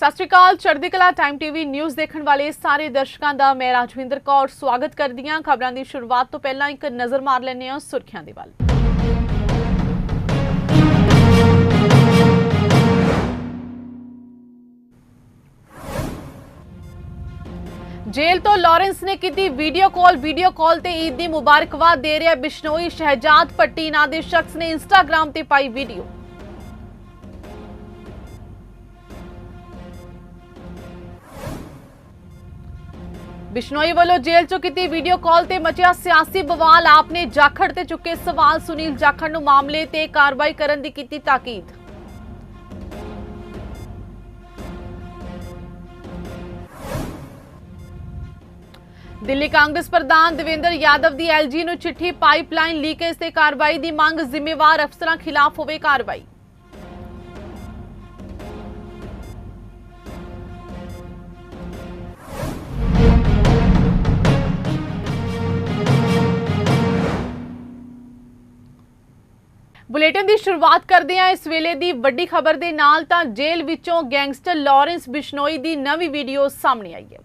ਸਤਿ ਸ਼੍ਰੀ ਅਕਾਲ, ਚੜ੍ਹਦੀ Kala time TV news ਦੇਖਣ ਵਾਲੇ ਸਾਰੇ ਦਰਸ਼ਕਾਂ ਦਾ ਮੈਂ ਰਾਜਵਿੰਦਰ ਕੌਰ ਸਵਾਗਤ ਕਰਦੀ ਹਾਂ। ਖਬਰਾਂ ਦੀ ਸ਼ੁਰੂਆਤ ਤੋਂ ਪਹਿਲਾਂ ਇੱਕ ਨਜ਼ਰ ਮਾਰ ਲੈਂਦੇ ਹਾਂ ਸੁਰਖੀਆਂ ਦੇ ਵੱਲ। ਜੇਲ੍ਹ ਤੋਂ ਲਾਰੈਂਸ ਨੇ ਕੀਤੀ ਵੀਡੀਓ ਕਾਲ ਵੀਡੀਓ ਕਾਲ ਤੇ ਈਦ ਦੀ ਮੁਬਾਰਕਬਾਦ ਦੇ ਰਿਹਾ ਬਿਸ਼ਨੋਈ ਸ਼ਹਿਜਾਦ ਪੱਟੀ। ਨਾਂ ਦੇ ਸ਼ਖਸ ਨੇ ਇੰਸਟਾਗ੍ਰam ਤੇ ਪਾਈ ਵੀਡੀਓ ਬਿਸ਼ਨੋਈ ਵੱਲੋਂ ਜੇਲ੍ਹ ਚੋਂ ਕੀਤੀ ਵੀਡੀਓ ਕਾਲ ਤੇ ਮਚਿਆ ਸਿਆਸੀ ਬਵਾਲ। ਆਪਨੇ ਜਾਖੜ ਤੇ ਚੁੱਕੇ ਸਵਾਲ ਸੁਨੀਲ ਜਾਖੜ ਨੂੰ ਮਾਮਲੇ ਤੇ ਕਾਰਵਾਈ ਕਰਨ ਦੀ ਕੀਤੀ ਤਾਕੀਦ। ਦਿੱਲੀ ਕਾਂਗਰਸ ਪ੍ਰਧਾਨ ਦੇਵੇਂਦਰ ਯਾਦਵ ਦੀ ਐਲਜੀ ਨੂੰ ਚਿੱਠੀ ਪਾਈਪਲਾਈਨ ਲੀਕੇਜ ਤੇ ਕਾਰਵਾਈ ਦੀ ਮੰਗ ਜ਼ਿੰਮੇਵਾਰ ਅਫਸਰਾਂ ਖਿਲਾਫ ਹੋਵੇ ਕਾਰਵਾਈ। ਬੁਲੇਟਿਨ ਦੀ ਸ਼ੁਰੂਆਤ ਕਰਦੇ ਹਾਂ। ਇਸ ਵੇਲੇ ਦੀ ਵੱਡੀ ਖਬਰ ਦੇ ਨਾਲ ਤਾਂ ਜੇਲ੍ਹ ਵਿੱਚੋਂ ਗੈਂਗਸਟਰ ਲਾਰੈਂਸ ਬਿਸ਼ਨੋਈ ਦੀ ਨਵੀਂ ਵੀਡੀਓ ਸਾਹਮਣੇ ਆਈ ਹੈ।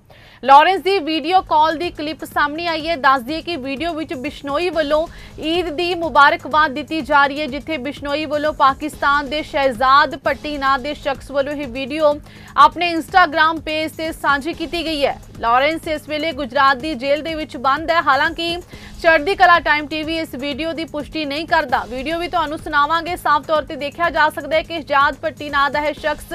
ਲਾਰੈਂਸ ਦੀ ਵੀਡੀਓ ਕਾਲ ਦੀ ਕਲਿੱਪ ਸਾਹਮਣੇ ਆਈ ਹੈ। ਦੱਸ ਦਈਏ ਕਿ ਵੀਡੀਓ ਵਿੱਚ ਬਿਸ਼ਨੋਈ ਵੱਲੋਂ ਈਦ ਦੀ ਮੁਬਾਰਕਬਾਦ ਦਿੱਤੀ ਜਾ ਰਹੀ ਹੈ, ਜਿੱਥੇ ਬਿਸ਼ਨੋਈ ਵੱਲੋਂ ਪਾਕਿਸਤਾਨ ਦੇ ਸ਼ਹਿਜ਼ਾਦ ਪੱਟੀ ਨਾਂ ਦੇ ਸ਼ਖਸ ਵੱਲੋਂ ਇਹ ਵੀਡੀਓ ਆਪਣੇ ਇੰਸਟਾਗ੍ਰam ਪੇਜ ਤੇ ਸਾਂਝੀ ਕੀਤੀ ਗਈ ਹੈ। ਲਾਰੈਂਸ ਇਸ ਵੇਲੇ ਗੁਜਰਾਤ ਦੀ ਜੇਲ੍ਹ ਦੇ ਵਿੱਚ ਬੰਦ ਹੈ। ਹਾਲਾਂਕਿ ਚੜ੍ਹਦੀ ਕਲਾ ਟਾਈਮ ਟੀਵੀ ਇਸ ਵੀਡੀਓ ਦੀ ਪੁਸ਼ਟੀ ਨਹੀਂ ਕਰਦਾ। ਵੀਡੀਓ ਵੀ ਤੁਹਾਨੂੰ ਸੁਣਾਵਾਂਗੇ। ਸਾਫ਼ ਤੌਰ ਤੇ ਦੇਖਿਆ ਜਾ ਸਕਦਾ ਹੈ ਕਿ ਸ਼ਹਿਜ਼ਾਦ ਪੱਟੀ ਨਾਂ ਦਾ ਇਹ ਸ਼ਖਸ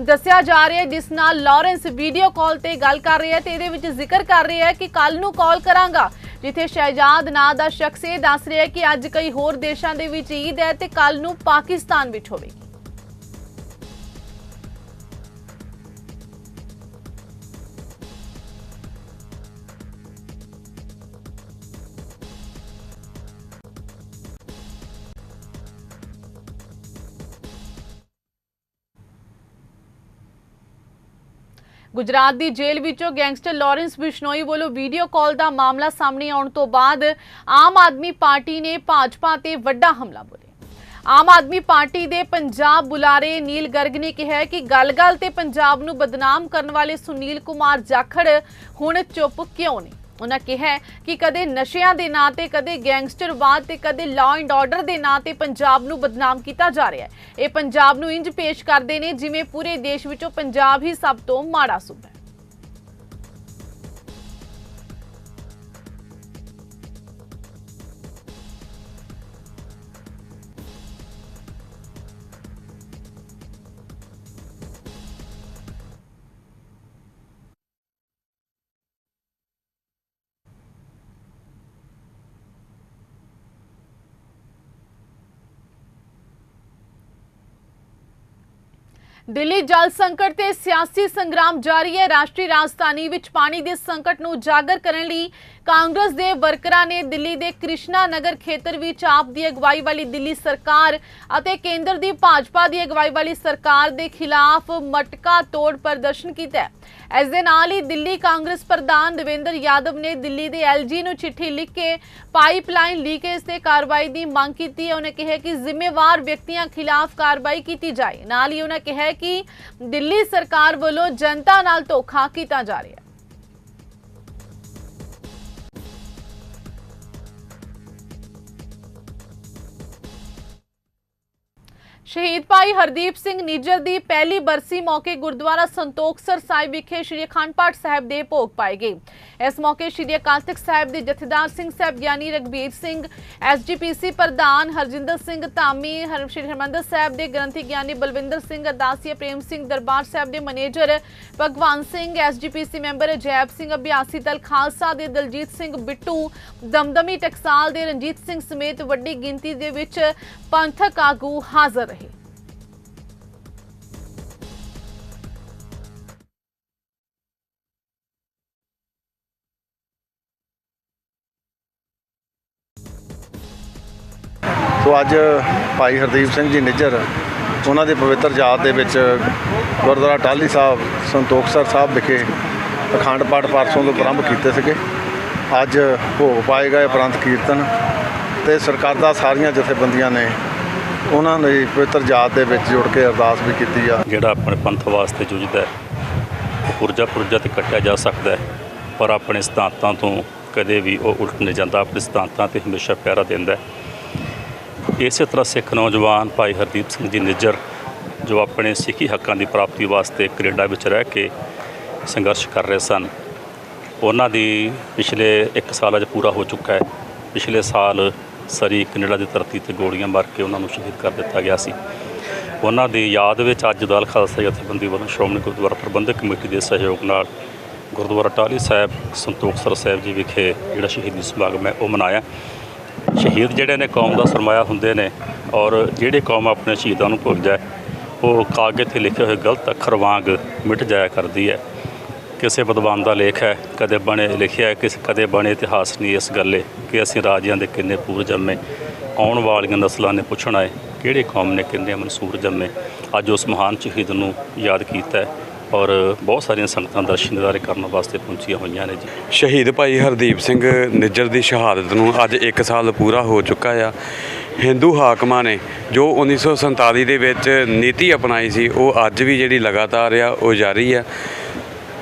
ਦੱਸਿਆ ਜਾ ਰਿਹਾ ਹੈ, ਜਿਸ ਨਾਲ ਲਾਰੈਂਸ ਵੀਡੀਓ ਕਾਲ ਤੇ ਗੱਲ ਕਰ ਰਿਹਾ ਹੈ ਤੇ ਇਹਦੇ ਵਿੱਚ ਜ਼ਿਕਰ ਕਰ ਰਿਹਾ ਹੈ ਕਿ ਕੱਲ ਨੂੰ ਕਾਲ ਕਰਾਂਗਾ, ਜਿੱਥੇ ਸ਼ਹਿਜ਼ਾਦ ਨਾਂ ਦਾ ਸ਼ਖਸ ਇਹ ਦੱਸ ਰਿਹਾ ਹੈ ਕਿ ਅੱਜ ਕਈ ਹੋਰ ਦੇਸ਼ਾਂ ਦੇ ਵਿੱਚ ਈਦ ਹੈ ਤੇ ਕੱਲ ਨੂੰ ਪਾਕਿਸਤਾਨ ਵਿੱਚ ਹੋਵੇਗੀ। ਗੁਜਰਾਤ ਦੀ ਜੇਲ੍ਹ ਵਿੱਚੋਂ ਗੈਂਗਸਟਰ ਲਾਰੈਂਸ ਬਿਸ਼ਨੋਈ ਵੱਲੋਂ ਵੀਡੀਓ ਕਾਲ ਦਾ ਮਾਮਲਾ ਸਾਹਮਣੇ ਆਉਣ ਤੋਂ ਬਾਅਦ ਆਮ ਆਦਮੀ ਪਾਰਟੀ ਨੇ ਭਾਜਪਾ ਤੇ ਵੱਡਾ ਹਮਲਾ ਬੋਲਿਆ। ਆਮ ਆਦਮੀ ਪਾਰਟੀ ਦੇ ਪੰਜਾਬ ਬੁਲਾਰੇ ਨੀਲ ਗਰਗ ਨੇ ਕਿਹਾ ਕਿ ਗੱਲ-ਗੱਲ ਤੇ ਪੰਜਾਬ ਨੂੰ ਬਦਨਾਮ ਕਰਨ ਵਾਲੇ ਸੁਨੀਲ ਕੁਮਾਰ ਜਾਖੜ ਹੁਣ ਚੁੱਪ ਕਿਉਂ ਨੇ? ਉਹਨਾਂ ਕਿਹਾ ਕਿ ਕਦੇ ਨਸ਼ਿਆਂ ਦੇ ਨਾਂ ਤੇ, ਕਦੇ ਗੈਂਗਸਟਰਵਾਦ ਤੇ, ਕਦੇ ਲਾਅ ਐਂਡ ਆਰਡਰ ਦੇ ਨਾਂ ਤੇ ਪੰਜਾਬ ਨੂੰ ਬਦਨਾਮ ਕੀਤਾ ਜਾ ਰਿਹਾ ਹੈ। ਇਹ ਪੰਜਾਬ ਨੂੰ ਇੰਜ ਪੇਸ਼ ਕਰਦੇ ਨੇ ਜਿਵੇਂ ਪੂਰੇ ਦੇਸ਼ ਵਿੱਚੋਂ ਪੰਜਾਬ ਹੀ ਸਭ ਤੋਂ ਮਾੜਾ ਸੂਬਾ ਹੈ। ਦਿੱਲੀ ਜਲ ਸੰਕਟ ਤੇ ਸਿਆਸੀ ਸੰਗਰਾਮ ਜਾਰੀ ਹੈ। ਰਾਸ਼ਟਰੀ ਰਾਜਧਾਨੀ ਵਿੱਚ ਪਾਣੀ ਦੇ ਸੰਕਟ ਨੂੰ ਉਜਾਗਰ ਕਰਨ ਲਈ ਕਾਂਗਰਸ ਦੇ ਵਰਕਰਾਂ ਨੇ ਦਿੱਲੀ ਦੇ ਕ੍ਰਿਸ਼ਨਾ ਨਗਰ ਖੇਤਰ ਵਿੱਚ ਆਪ ਦੀ ਅਗਵਾਈ ਵਾਲੀ ਦਿੱਲੀ ਸਰਕਾਰ ਅਤੇ ਕੇਂਦਰ ਦੀ ਭਾਜਪਾ ਦੀ ਅਗਵਾਈ ਵਾਲੀ ਸਰਕਾਰ ਦੇ ਖਿਲਾਫ ਮਟਕਾ ਤੋੜ ਪ੍ਰਦਰਸ਼ਨ ਕੀਤਾ ਹੈ। ਇਸ ਦੇ ਨਾਲ ਹੀ ਦਿੱਲੀ ਕਾਂਗਰਸ ਪ੍ਰਧਾਨ ਦੇਵੇਂਦਰ ਯਾਦਵ ਨੇ ਦਿੱਲੀ ਦੇ ਐਲਜੀ ਨੂੰ ਚਿੱਠੀ ਲਿਖ ਕੇ ਪਾਈਪਲਾਈਨ ਲੀਕੇਜ ਤੇ ਕਾਰਵਾਈ ਦੀ ਮੰਗ ਕੀਤੀ। ਹੈ ਉਹਨੇ ਕਿਹਾ ਕਿ ਜ਼ਿੰਮੇਵਾਰ ਵਿਅਕਤੀਆਂ ਖਿਲਾਫ ਕਾਰਵਾਈ ਕੀਤੀ ਜਾਏ। ਨਾਲ ਹੀ ਉਹਨੇ ਕਿਹਾ ਕਿ ਦਿੱਲੀ ਸਰਕਾਰ ਵੱਲੋਂ ਜਨਤਾ ਨਾਲ ਧੋਖਾ ਕੀਤਾ ਜਾ ਰਿਹਾ ਹੈ। ਸ਼ਹੀਦ ਭਾਈ ਹਰਦੀਪ ਸਿੰਘ ਨਿੱਜਰ ਦੀ ਪਹਿਲੀ ਬਰਸੀ ਮੌਕੇ ਗੁਰਦੁਆਰਾ ਸੰਤੋਖਸਰ ਸਾਹਿਬ ਵਿਖੇ ਸ਼੍ਰੀ ਅਖੰਡ ਪਾਠ ਸਾਹਿਬ ਦੇ ਭੋਗ ਪਾਏ ਗਏ। ਇਸ ਮੌਕੇ ਸ਼੍ਰੀ ਅਕਾਲ ਤਖਤ ਸਾਹਿਬ ਦੇ ਜਥੇਦਾਰ ਸਿੰਘ ਸਾਹਿਬ ਗਿਆਨੀ ਰਗਬੀਰ ਸਿੰਘ ਐਸਜੀਪੀਸੀ ਪ੍ਰਧਾਨ ਹਰਜਿੰਦਰ ਸਿੰਘ ਧਾਮੀ, ਹਰ, ਸ਼੍ਰੀ ਹਰਮੰਦਰ ਸਾਹਿਬ ਦੇ ਗ੍ਰੰਥੀ ਗਿਆਨੀ ਬਲਵਿੰਦਰ ਸਿੰਘ ਅਰਦਾਸੀਆ ਪ੍ਰੇਮ ਸਿੰਘ ਦਰਬਾਰ ਸਾਹਿਬ ਦੇ manager Bhagwan Singh SGPC member Jaib Singh ਅਭਿਆਸੀ Dal Khalsa ਦੇ ਦਲਜੀਤ ਸਿੰਘ ਬਿੱਟੂ, ਦਮਦਮੀ ਟਕਸਾਲ ਦੇ ਰਣਜੀਤ ਸਿੰਘ ਸਮੇਤ ਵੱਡੀ ਗਿਣਤੀ ਦੇ ਵਿੱਚ ਪੰਥਕ ਆਗੂ ਹਾਜ਼ਰ ਰਹੇ। ਸੋ ਅੱਜ ਭਾਈ ਹਰਦੀਪ ਸਿੰਘ ਜੀ ਨਿੱਜਰ, ਉਹਨਾਂ ਦੀ ਪਵਿੱਤਰ ਯਾਦ ਦੇ ਵਿੱਚ ਗੁਰਦੁਆਰਾ ਟਾਹਲੀ ਸਾਹਿਬ ਸੰਤੋਖਸਰ ਸਾਹਿਬ ਵਿਖੇ ਅਖੰਡ ਪਾਠ ਪਰਸੋਂ ਤੋਂ ਪ੍ਰਾਰੰਭ ਕੀਤੇ ਸੀਗੇ। ਅੱਜ ਭੋਗ ਪਾਏ ਗਏ ਉਪਰੰਤ ਕੀਰਤਨ ਤੇ ਦਾ ਸਾਰੀਆਂ ਜਥੇਬੰਦੀਆਂ ਨੇ ਉਹਨਾਂ ਨੇ ਪਵਿੱਤਰ ਜਾਤ ਦੇ ਵਿੱਚ ਜੁੜ ਕੇ ਅਰਦਾਸ ਵੀ ਕੀਤੀ ਆ। ਜਿਹੜਾ ਆਪਣੇ ਪੰਥ ਵਾਸਤੇ ਜੂਝਦਾ ਹੈ ਪੁਰਜਾ ਪੁਰਜਾ ਤੇ ਕੱਟਿਆ ਜਾ ਸਕਦਾ ਹੈ, ਪਰ ਆਪਣੇ ਸਿਧਾਂਤਾਂ ਤੋਂ ਕਦੇ ਵੀ ਉਹ ਉਲਟ ਨਹੀਂ ਜਾਂਦਾ, ਆਪਣੇ ਸਿਧਾਂਤਾਂ ਤੇ ਹਮੇਸ਼ਾ ਪਿਆਰਾ ਦਿੰਦਾ ਹੈ। ਇਸੇ ਤਰ੍ਹਾਂ ਸਿੱਖ ਨੌਜਵਾਨ ਭਾਈ ਹਰਦੀਪ ਸਿੰਘ ਜੀ ਨਿੱਜਰ, ਜੋ ਆਪਣੇ ਸਿੱਖੀ ਹੱਕਾਂ ਦੀ ਪ੍ਰਾਪਤੀ ਵਾਸਤੇ ਕੈਨੇਡਾ ਵਿੱਚ ਰਹਿ ਕੇ ਸੰਘਰਸ਼ ਕਰ ਰਹੇ ਸਨ। ਉਹਨਾਂ ਦੀ ਪਿਛਲੇ 1 ਸਾਲ ਅਜ ਪੂਰਾ ਹੋ ਚੁੱਕਾ ਹੈ। ਪਿਛਲੇ ਸਾਲ ਸਰੀ ਕੈਨੇਡਾ ਦੀ ਧਰਤੀ ਤੇ ਗੋਲੀਆਂ ਮਾਰ ਕੇ ਉਹਨਾਂ ਨੂੰ ਸ਼ਹੀਦ ਕਰ ਦਿੱਤਾ ਗਿਆ ਸੀ। ਉਹਨਾਂ ਦੀ ਯਾਦ ਵਿੱਚ ਅੱਜ ਦਲ ਖਾਲਸਾ ਜਥੇਬੰਦੀ ਵੱਲੋਂ ਸ਼੍ਰੋਮਣੀ ਗੁਰਦੁਆਰਾ ਪ੍ਰਬੰਧਕ ਕਮੇਟੀ ਦੇ ਸਹਿਯੋਗ ਨਾਲ ਗੁਰਦੁਆਰਾ ਟਾਹਲੀ ਸਾਹਿਬ ਸੰਤੋਖਸਰ ਸਾਹਿਬ ਜੀ ਵਿਖੇ ਜਿਹੜਾ ਸ਼ਹੀਦੀ ਸਮਾਗਮ ਹੈ ਉਹ ਮਨਾਇਆ। ਸ਼ਹੀਦ ਜਿਹੜੇ ਨੇ ਕੌਮ ਦਾ ਸਰਮਾਇਆ ਹੁੰਦੇ ਨੇ ਔਰ ਜਿਹੜੇ ਕੌਮ ਆਪਣੇ ਸ਼ਹੀਦਾਂ ਨੂੰ ਭੁੱਲ ਜਾਏ ਉਹ ਕਾਗਜ਼ ਤੇ ਲਿਖੇ ਹੋਏ ਗਲਤ ਅੱਖਰ ਵਾਂਗ ਮਿਟ ਜਾਇਆ ਕਰਦੀ ਹੈ। ਕਿਸੇ ਵਿਦਵਾਨ ਦਾ ਲੇਖ ਹੈ, ਕਦੇ ਬਣੇ ਲਿਖਿਆ ਕਿਸ ਕਦੇ ਬਣੇ ਇਤਿਹਾਸ ਨਹੀਂ ਇਸ ਗੱਲੇ ਕਿ ਅਸੀਂ ਰਾਜਿਆਂ ਦੇ ਕਿੰਨੇ ਪੂਰ ਜੰਮੇ। ਆਉਣ ਵਾਲੀਆਂ ਨਸਲਾਂ ਨੇ ਪੁੱਛਣਾ ਹੈ, ਕਿਹੜੇ ਕੌਮ ਨੇ ਕਿੰਨੇ ਮਨਸੂਰ ਜੰਮੇ। ਅੱਜ ਉਸ ਮਹਾਨ ਸ਼ਹੀਦ ਨੂੰ ਯਾਦ ਕੀਤਾ ਔਰ ਬਹੁਤ ਸਾਰੀਆਂ ਸੰਗਤਾਂ ਦਰਸ਼ਨ ਦਿਦਾਰੇ ਕਰਨ ਵਾਸਤੇ ਪਹੁੰਚੀਆਂ ਹੋਈਆਂ ਨੇ ਜੀ। ਸ਼ਹੀਦ ਭਾਈ ਹਰਦੀਪ ਸਿੰਘ ਨਿੱਜਰ ਦੀ ਸ਼ਹਾਦਤ ਨੂੰ ਅੱਜ 1 ਸਾਲ ਪੂਰਾ ਹੋ ਚੁੱਕਾ ਆ। ਹਿੰਦੂ ਹਾਕਮਾਂ ਨੇ ਜੋ 1947 ਦੇ ਵਿੱਚ ਨੀਤੀ ਅਪਣਾਈ ਸੀ, ਉਹ ਅੱਜ ਵੀ ਜਿਹੜੀ ਲਗਾਤਾਰ ਆ, ਉਹ ਜਾਰੀ ਆ।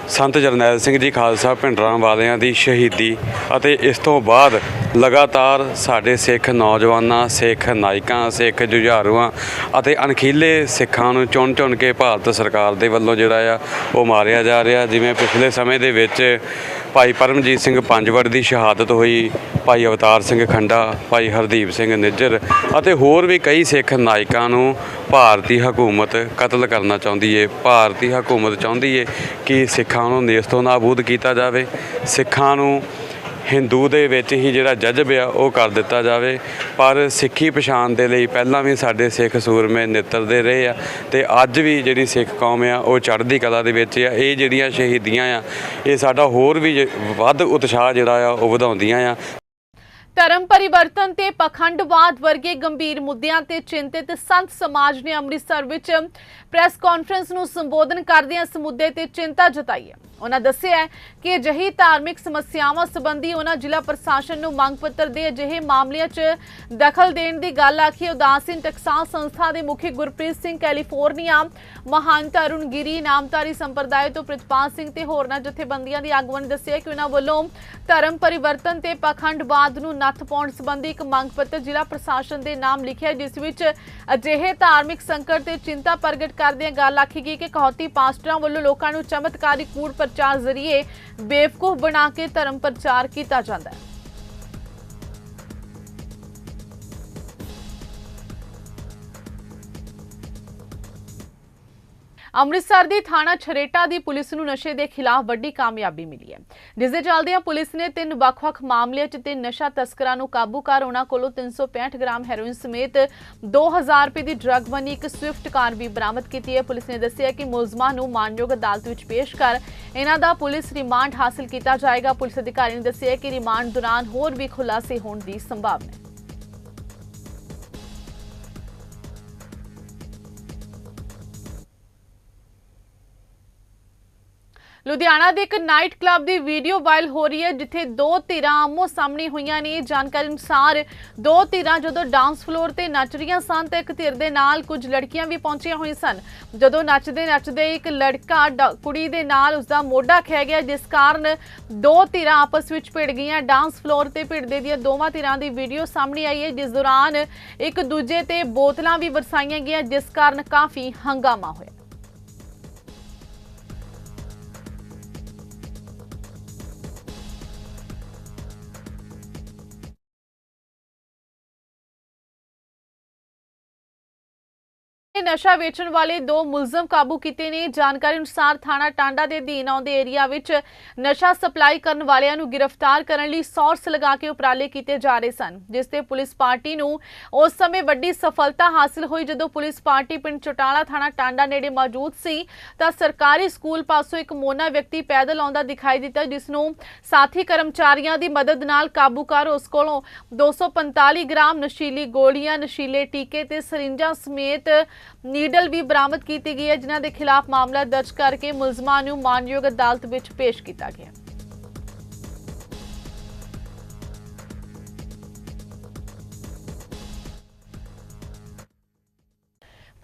ਸੰਤ ਜਰਨੈਲ ਸਿੰਘ ਜੀ ਖਾਲਸਾ ਭਿੰਡਰਾਂ ਵਾਲਿਆਂ ਦੀ ਸ਼ਹੀਦੀ ਅਤੇ ਇਸ ਤੋਂ ਬਾਅਦ ਲਗਾਤਾਰ ਸਾਡੇ ਸਿੱਖ ਨੌਜਵਾਨਾਂ, ਸਿੱਖ ਨਾਇਕਾਂ, ਸਿੱਖ ਜੁਝਾਰੂਆਂ ਅਤੇ ਅਣਖੀਲੇ ਸਿੱਖਾਂ ਨੂੰ ਚੁਣ ਚੁਣ ਕੇ ਭਾਰਤ ਸਰਕਾਰ ਦੇ ਵੱਲੋਂ ਜਿਹੜਾ ਆ, ਉਹ ਮਾਰਿਆ ਜਾ ਰਿਹਾ। ਜਿਵੇਂ ਪਿਛਲੇ ਸਮੇਂ ਦੇ ਵਿੱਚ ਭਾਈ ਪਰਮਜੀਤ ਸਿੰਘ ਪੰਜਵੜ ਦੀ ਸ਼ਹਾਦਤ ਹੋਈ, ਭਾਈ ਅਵਤਾਰ ਸਿੰਘ ਖੰਡਾ, ਭਾਈ ਹਰਦੀਪ ਸਿੰਘ ਨਿੱਜਰ ਅਤੇ ਹੋਰ ਵੀ ਕਈ ਸਿੱਖ ਨਾਇਕਾਂ ਨੂੰ ਭਾਰਤੀ ਹਕੂਮਤ ਕਤਲ ਕਰਨਾ ਚਾਹੁੰਦੀ ਏ। ਭਾਰਤੀ ਹਕੂਮਤ ਚਾਹੁੰਦੀ ਏ ਕਿ ਸਿੱਖਾਂ ਨੂੰ ਨੇਸਤੋਂ ਨਾਬੂਦ ਕੀਤਾ ਜਾਵੇ। ਸਿੱਖਾਂ ਨੂੰ ਹਿੰਦੂ ਦੇ ਵਿੱਚ ਹੀ ਜਿਹੜਾ ਜਜ਼ਬ ਆ, ਉਹ ਕਰ ਦਿੱਤਾ ਜਾਵੇ। ਪਰ ਸਿੱਖੀ ਪਛਾਣ ਦੇ ਲਈ ਪਹਿਲਾਂ ਵੀ ਸਾਡੇ ਸਿੱਖ ਸੂਰਮੇ ਨਿੱਤਰਦੇ ਰਹੇ ਆ ਤੇ ਅੱਜ ਵੀ ਜਿਹੜੀ ਸਿੱਖ ਕੌਮ ਆ, ਉਹ ਚੜ੍ਹਦੀ ਕਲਾ ਦੇ ਵਿੱਚ ਆ। ਇਹ ਜਿਹੜੀਆਂ ਸ਼ਹੀਦੀਆਂ ਆ, ਇਹ ਸਾਡਾ ਹੋਰ ਵੀ ਜ- ਵੱਧ ਉਤਸ਼ਾਹ ਜਿਹੜਾ ਆ, ਉਹ ਵਧਾਉਂਦੀਆਂ ਆ। ਧਰਮ ਪਰਿਵਰਤਨ ਤੇ ਪਖੰਡਵਾਦ ਵਰਗੇ ਗੰਭੀਰ ਮੁੱਦਿਆਂ ਤੇ ਚਿੰਤਿਤ ਸੰਤ ਸਮਾਜ ਨੇ ਅੰਮ੍ਰਿਤਸਰ ਵਿੱਚ ਪ੍ਰੈਸ ਕਾਨਫਰੰਸ ਨੂੰ ਸੰਬੋਧਨ ਕਰਦਿਆਂ ਇਸ ਮੁੱਦੇ ਤੇ ਚਿੰਤਾ ਜਤਾਈ ਹੈ। ਉਹਨਾਂ ਦੱਸਿਆ ਕਿ ਅਜਿਹੀ ਧਾਰਮਿਕ ਸਮੱਸਿਆਵਾਂ ਸੰਬੰਧੀ ਉਹਨਾਂ ਜ਼ਿਲ੍ਹਾ ਪ੍ਰਸ਼ਾਸਨ ਨੂੰ ਮੰਗ ਪੱਤਰ ਦੇ ਅਜਿਹੇ ਮਾਮਲਿਆਂ 'ਚ ਦਖਲ ਦੇਣ ਦੀ ਗੱਲ ਆਖੀ। ਉਦਾਸੀਨ ਟਕਸਾਲ ਸੰਸਥਾ ਦੇ ਮੁਖੀ ਗੁਰਪ੍ਰੀਤ ਸਿੰਘ ਕੈਲੀਫੋਰਨੀਆ, ਮਹਾਨ ਤਰੁਣ ਗਿਰੀ, ਨਾਮਧਾਰੀ ਸੰਪਰਦਾਇ ਤੋਂ ਪ੍ਰਿਤਪਾਲ ਸਿੰਘ ਤੇ ਹੋਰਨਾਂ ਜਥੇਬੰਦੀਆਂ ਦੀ ਆਗੂਆਂ ਨੇ ਦੱਸਿਆ ਕਿ ਉਹਨਾਂ ਵੱਲੋਂ ਧਰਮ ਪਰਿਵਰਤਨ ਤੇ ਪਖੰਡਵਾਦ ਨੂੰ ਨੱਥ ਪਾਉਣ ਸੰਬੰਧੀ ਇੱਕ ਮੰਗ ਪੱਤਰ ਜ਼ਿਲ੍ਹਾ ਪ੍ਰਸ਼ਾਸਨ ਦੇ ਨਾਮ ਲਿਖਿਆ ਜਿਸ ਵਿੱਚ ਅਜਿਹੇ ਧਾਰਮਿਕ ਸੰਕਟ ਤੇ ਚਿੰਤਾ ਪ੍ਰਗਟ ਕਰਦਿਆਂ ਗੱਲ ਆਖੀ ਗਈ ਕਿ ਕਹੌਤੀ ਪਾਸਟਰਾਂ ਵੱਲੋਂ ਲੋਕਾਂ ਨੂੰ ਚਮਤਕਾਰੀ ਕੂੜ ਪ੍ਰਚਾਰ ਜ਼ਰੀਏ ਬੇਵਕੂਫ ਬਣਾ ਕੇ ਧਰਮ ਪ੍ਰਚਾਰ ਕੀਤਾ ਜਾਂਦਾ ਹੈ। ਅੰਮ੍ਰਿਤਸਰ ਦੀ ਥਾਣਾ ਛਰੇਟਾ ਦੀ ਪੁਲਿਸ ਨੂੰ ਨਸ਼ੇ ਦੇ ਖਿਲਾਫ ਵੱਡੀ ਕਾਮਯਾਬੀ ਮਿਲੀ ਹੈ। ਜਿਸ ਦੇ ਚੱਲਦਿਆਂ ਪੁਲਿਸ ਨੇ ਤਿੰਨ ਵੱਖ-ਵੱਖ ਮਾਮਲਿਆਂ 'ਚ ਤਿੰਨ ਨਸ਼ਾ ਤਸਕਰਾਂ ਨੂੰ ਕਾਬੂ ਕਰ ਉਹਨਾਂ ਕੋਲੋਂ 365 ਗ੍ਰਾਮ ਹੈਰੋਇਨ ਸਮੇਤ 2000 ਰੁਪਏ ਦੀ ਡਰੱਗ ਬਣੀ ਇੱਕ ਸਵਿਫਟ ਕਾਰ ਵੀ ਬਰਾਮਦ ਕੀਤੀ ਹੈ। ਪੁਲਿਸ ਨੇ ਦੱਸਿਆ ਕਿ ਮੁਲਜ਼ਮਾਂ ਨੂੰ ਮਾਨਯੋਗ ਅਦਾਲਤ ਵਿੱਚ ਪੇਸ਼ ਕਰ ਇਹਨਾਂ ਦਾ ਪੁਲਿਸ ਰਿਮਾਂਡ ਹਾਸਲ ਕੀਤਾ ਜਾਏਗਾ। ਪੁਲਿਸ ਅਧਿਕਾਰੀ ਨੇ ਦੱਸਿਆ ਕਿ ਰਿਮਾਂਡ ਦੌਰਾਨ ਹੋਰ ਵੀ ਖੁਲਾਸੇ ਹੋਣ ਦੀ ਸੰਭਾਵਨਾ ਹੈ। ਲੁਧਿਆਣਾ ਦੇ ਇੱਕ ਨਾਈਟ ਕਲੱਬ ਦੀ ਵੀਡੀਓ ਵਾਇਰਲ ਹੋ ਰਹੀ ਹੈ, ਜਿੱਥੇ ਦੋ ਧਿਰਾਂ ਆਮੋ ਸਾਹਮਣੇ ਹੋਈਆਂ ਨੇ। ਜਾਣਕਾਰੀ ਅਨੁਸਾਰ ਦੋ ਧਿਰਾਂ ਜਦੋਂ ਡਾਂਸ ਫਲੋਰ ਤੇ ਨੱਚ ਰਹੀਆਂ ਸਨ ਤਾਂ ਇੱਕ ਧਿਰ ਦੇ ਨਾਲ ਕੁਝ ਲੜਕੀਆਂ ਵੀ ਪਹੁੰਚੀਆਂ ਹੋਈਆਂ ਸਨ। ਜਦੋਂ ਨੱਚਦੇ ਨੱਚਦੇ ਇੱਕ ਲੜਕਾ ਡ- ਕੁੜੀ ਦੇ ਨਾਲ ਉਸਦਾ ਮੋਢਾ ਖਹਿ ਗਿਆ, ਜਿਸ ਕਾਰਨ ਦੋ ਧਿਰਾਂ ਆਪਸ ਵਿੱਚ ਭਿੜ ਗਈਆਂ। ਡਾਂਸ ਫਲੋਰ ਤੇ ਭਿੜਦੇ ਦੀਆਂ ਦੋਵਾਂ ਧਿਰਾਂ ਦੀ ਵੀਡੀਓ ਸਾਹਮਣੇ ਆਈ ਹੈ, ਜਿਸ ਦੌਰਾਨ ਇੱਕ ਦੂਜੇ ਤੇ ਬੋਤਲਾਂ ਵੀ ਵਰਸਾਈਆਂ ਗਈਆਂ, ਜਿਸ ਕਾਰਨ ਕਾਫੀ ਹੰਗਾਮਾ ਹੋਇਆ। ਨਸ਼ਾ ਵੇਚਣ ਵਾਲੇ ਦੋ ਮੁਲਜ਼ਮ ਕਾਬੂ ਕੀਤੇ ਨੇ। ਜਾਣਕਾਰੀ ਅਨੁਸਾਰ ਥਾਣਾ ਟਾਂਡਾ ਦੇ ਅਧੀਨ ਆਉਂਦੇ ਏਰੀਆ ਵਿੱਚ ਨਸ਼ਾ ਸਪਲਾਈ ਕਰਨ ਵਾਲਿਆਂ ਨੂੰ ਗ੍ਰਿਫਤਾਰ ਕਰਨ ਲਈ ਸੌਰਸ ਲਗਾ ਕੇ ਉਪਰਾਲੇ ਕੀਤੇ ਜਾ ਰਹੇ ਸਨ, ਜਿਸ ਤੇ ਪੁਲਿਸ ਪਾਰਟੀ ਨੂੰ ਉਸ ਸਮੇਂ ਵੱਡੀ ਸਫਲਤਾ ਹਾਸਲ ਹੋਈ। ਜਦੋਂ ਪੁਲਿਸ ਪਾਰਟੀ ਪਿੰਡ ਚੋਟਾਲਾ ਥਾਣਾ ਟਾਂਡਾ ਨੇੜੇ ਮੌਜੂਦ ਸੀ, ਤਾਂ ਸਰਕਾਰੀ ਸਕੂਲ ਪਾਸੋਂ ਇੱਕ ਮੋਨਾ ਵਿਅਕਤੀ ਪੈਦਲ ਆਉਂਦਾ ਦਿਖਾਈ ਦਿੱਤਾ, ਜਿਸ ਨੂੰ ਸਾਥੀ ਕਰਮਚਾਰੀਆਂ ਦੀ ਮਦਦ ਨਾਲ ਕਾਬੂ ਕਰ ਉਸ ਕੋਲੋਂ 245 ਗ੍ਰਾਮ ਨਸ਼ੀਲੀ ਗੋਲੀਆਂ, ਨਸ਼ੀਲੇ ਟੀਕੇ ਤੇ ਸਰਿੰਜਾਂ ਸਮੇਤ ਨੀਡਲ ਵੀ ਬਰਾਮਦ ਕੀਤੀ ਗਈ ਹੈ, ਜਿਨ੍ਹਾਂ ਦੇ ਖਿਲਾਫ ਮਾਮਲਾ ਦਰਜ ਕਰਕੇ ਮੁਲਜ਼ਮਾਂ ਨੂੰ ਮਾਨਯੋਗ ਅਦਾਲਤ ਵਿੱਚ ਪੇਸ਼ ਕੀਤਾ ਗਿਆ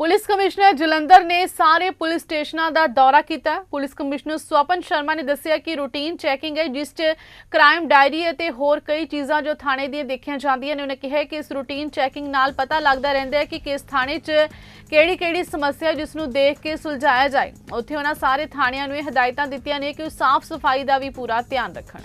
ਪੁਲਿਸ ਕਮਿਸ਼ਨਰ ਜਲੰਧਰ ਨੇ ਸਾਰੇ ਪੁਲਿਸ ਸਟੇਸ਼ਨਾਂ ਦਾ ਦੌਰਾ ਕੀਤਾ। ਪੁਲਿਸ ਕਮਿਸ਼ਨਰ ਸਵਪਨ ਸ਼ਰਮਾ ਨੇ ਦੱਸਿਆ ਕਿ ਰੂਟੀਨ ਚੈਕਿੰਗ ਹੈ, ਜਿਸ 'ਚ ਕ੍ਰਾਈਮ ਡਾਇਰੀ ਅਤੇ ਹੋਰ ਕਈ ਚੀਜ਼ਾਂ ਜੋ ਥਾਣੇ ਦੀਆਂ ਦੇਖੀਆਂ ਜਾਂਦੀਆਂ ਨੇ, ਉਹਨੇ ਕਿਹਾ ਕਿ ਇਸ ਰੂਟੀਨ ਚੈਕਿੰਗ ਨਾਲ ਪਤਾ ਲੱਗਦਾ ਰਹਿੰਦਾ ਹੈ ਕਿ ਕਿਸ ਥਾਣੇ 'ਚ ਕਿਹੜੀ ਕਿਹੜੀ ਸਮੱਸਿਆ ਜਿਸ ਨੂੰ ਦੇਖ ਕੇ ਸੁਲਝਾਇਆ ਜਾਏ। ਉੱਥੇ ਉਹਨਾਂ ਸਾਰੇ ਥਾਣਿਆਂ ਨੂੰ ਇਹ ਹਦਾਇਤਾਂ ਦਿੱਤੀਆਂ ਨੇ ਕਿ ਉਹ ਸਾਫ਼ ਸਫ਼ਾਈ ਦਾ ਵੀ ਪੂਰਾ ਧਿਆਨ ਰੱਖਣ।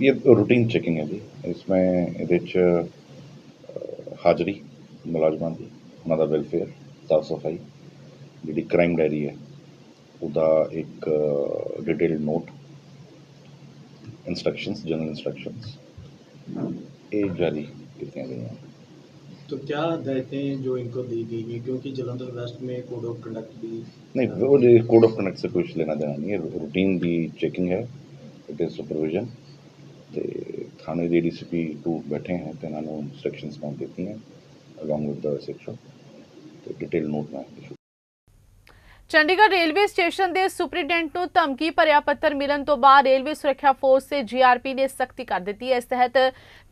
ये रूटीन चेकिंग है जी इसमें ਇਹਦੇ 'ਚ ਅਹ, ਹਾਜ਼ਰੀ ਮੁਲਾਜ਼ਮਾਂ ਦੀ ਉਹਨਾਂ ਦਾ ਵੈਲਫੇਅਰ ਸਾਫ ਸਫਾਈ ਜਿਹੜੀ ਕ੍ਰਾਈਮ ਡਾਇਰੀ ਹੈ ਉਹਦਾ ਇੱਕ detail note instructions general instructions ਇਹ ਜਾਰੀ ਕੀਤੀਆਂ ਗਈਆਂ तो क्या हदायतें जो इनको दी गई हैं क्योंकि जलंधर वेस्ट में कोड ऑफ कंडक्ट भी नहीं वो कोड ऑफ कंडक्ट से कुछ लेना देना नहीं है रूटीन ਦੀ ਚੈਕਿੰਗ ਹੈ ਇਟ ਇਜ਼ ਸੁਪਰਵਿਜ਼ਨ ਤੇ ਥਾਣੇ ਦੇ ਡੀਸੀਪੀ ਟੂ ਬੈਠੇ हैं ਤੇ ਇਹਨਾਂ ਨੂੰ ਇੰਸਟਰਕਸ਼ਨਸ ਮੈਂ ਦਿੱਤੀਆਂ ਅਲੋਂਗ ਵਿਦ ਦਾ ਸੈਕਸ਼ਨ ਤੇ ਡਿਟੇਲ ਨੋਟ ਮੈਂ ਚੰਡੀਗੜ੍ਹ ਰੇਲਵੇ ਸਟੇਸ਼ਨ ਦੇ ਸੁਪਰੀਡੈਂਟ ਨੂੰ ਧਮਕੀ ਭਰਿਆ ਪੱਤਰ ਮਿਲਣ ਤੋਂ ਬਾਅਦ ਰੇਲਵੇ ਸੁਰੱਖਿਆ ਫੋਰਸ ਤੇ ਜੀਆਰਪੀ ਨੇ ਸਖਤੀ ਕਰ ਦਿੱਤੀ ਹੈ। ਇਸ ਤਹਿਤ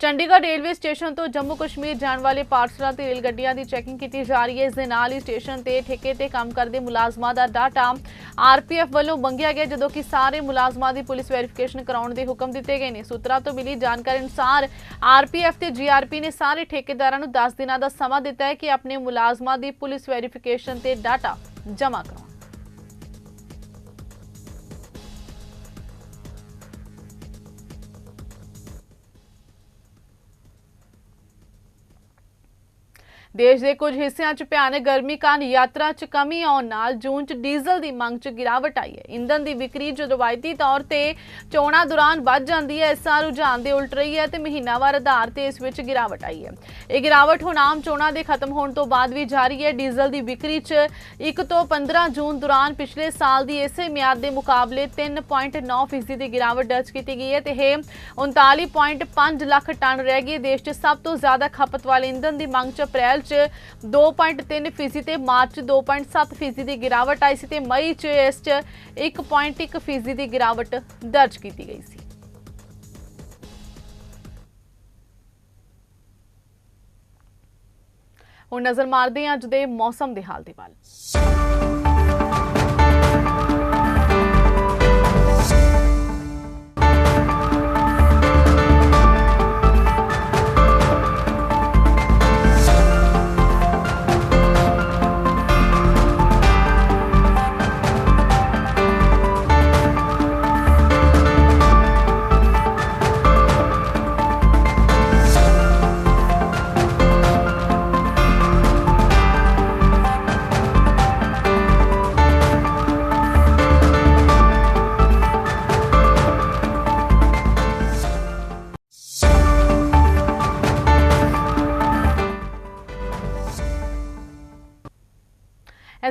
ਚੰਡੀਗੜ੍ਹ ਰੇਲਵੇ ਸਟੇਸ਼ਨ ਤੋਂ ਜੰਮੂ ਕਸ਼ਮੀਰ ਜਾਣ ਵਾਲੇ ਪਾਰਸਲਾਂ ਤੇ ਰੇਲ ਗੱਡੀਆਂ ਦੀ ਚੈਕਿੰਗ ਕੀਤੀ ਜਾ ਰਹੀ ਹੈ। ਇਸ ਦੇ ਨਾਲ ਹੀ ਸਟੇਸ਼ਨ ਤੇ ਠੇਕੇ ਤੇ ਕੰਮ ਕਰਦੇ ਮੁਲਾਜ਼ਮਾਂ ਦਾ ਡਾਟਾ ਆਰਪੀਐਫ ਵੱਲੋਂ ਮੰਗਿਆ ਗਿਆ, ਜਦੋਂ ਕਿ ਸਾਰੇ ਮੁਲਾਜ਼ਮਾਂ ਦੀ ਪੁਲਿਸ ਵੈਰੀਫਿਕੇਸ਼ਨ ਕਰਾਉਣ ਦੇ ਹੁਕਮ ਦਿੱਤੇ ਗਏ ਨੇ। ਸੂਤਰਾਂ ਤੋਂ ਮਿਲੀ ਜਾਣਕਾਰੀ ਅਨੁਸਾਰ ਆਰਪੀਐਫ ਤੇ ਜੀਆਰਪੀ ਨੇ ਸਾਰੇ ਠੇਕੇਦਾਰਾਂ ਨੂੰ 10 ਦਿਨਾਂ ਦਾ ਸਮਾਂ ਦਿੱਤਾ ਹੈ ਕਿ ਆਪਣੇ ਮੁਲਾਜ਼ਮਾਂ ਦੀ ਪੁਲਿਸ ਵੈਰੀਫਿਕੇਸ਼ਨ ਤੇ ਡਾਟਾ ਜਮ੍ਹਾਂ ਕਰਾਉਣ। ਦੇਸ਼ ਦੇ ਕੁਝ ਹਿੱਸਿਆਂ 'ਚ ਭਿਆਨਕ ਗਰਮੀ ਕਾਰਨ ਯਾਤਰਾ 'ਚ ਕਮੀ ਆਉਣ ਨਾਲ ਜੂਨ 'ਚ ਡੀਜ਼ਲ ਦੀ ਮੰਗ 'ਚ ਗਿਰਾਵਟ ਆਈ ਹੈ। ਇੰਧਨ ਦੀ ਵਿਕਰੀ ਜੋ ਰਵਾਇਤੀ ਤੌਰ ਤੇ ਚੋਣਾਂ ਦੌਰਾਨ ਵੱਧ ਜਾਂਦੀ ਹੈ, ਇਸ ਸਾਲ ਰੁਝਾਨ ਦੇ ਉਲਟ ਰਹੀ ਹੈ ਤੇ ਮਹੀਨਾਵਾਰ ਆਧਾਰ ਤੇ ਇਸ ਵਿੱਚ ਗਿਰਾਵਟ ਆਈ ਹੈ। ਇਹ ਗਿਰਾਵਟ ਹੁਣ ਆਮ ਚੋਣਾਂ ਦੇ ਖਤਮ ਹੋਣ ਤੋਂ ਬਾਅਦ ਵੀ ਜਾਰੀ ਹੈ। ਡੀਜ਼ਲ ਦੀ ਵਿਕਰੀ 'ਚ 1 ਤੋਂ 15 ਜੂਨ ਦੌਰਾਨ ਪਿਛਲੇ ਸਾਲ ਦੀ ਇਸੇ ਮਿਆਦ ਦੇ ਮੁਕਾਬਲੇ 3.9 ਫੀਸਦੀ ਦੀ ਗਿਰਾਵਟ ਦਰਜ ਕੀਤੀ ਗਈ ਹੈ ਤੇ ਇਹ 39.5 ਲੱਖ ਟਨ ਰਹਿ ਗਈ ਹੈ। ਦੇਸ਼ 'ਚ ਸਭ ਤੋਂ ਜ਼ਿਆਦਾ ਖਪਤ ਵਾਲੇ ਇੰਧਨ ਦੀ ਮੰਗ 'ਚ ਅਪ੍ਰੈਲ 'ਚ 2.3 ਫੀਸਦੀ ਤੇ ਮਾਰਚ 2.7 ਫੀਸਦੀ ਦੀ ਗਿਰਾਵਟ ਆਈ ਸੀ ਤੇ ਮਈ 'ਚ ਇਸ 'ਚ 1.1 ਫੀਸਦੀ ਦੀ ਗਿਰਾਵਟ ਦਰਜ ਕੀਤੀ ਗਈ ਸੀ। ਹੁਣ ਨਜ਼ਰ ਮਾਰਦੇ ਹਾਂ ਅੱਜ ਦੇ ਮੌਸਮ ਦੇ ਹਾਲ ਦੇ ਵੱਲ।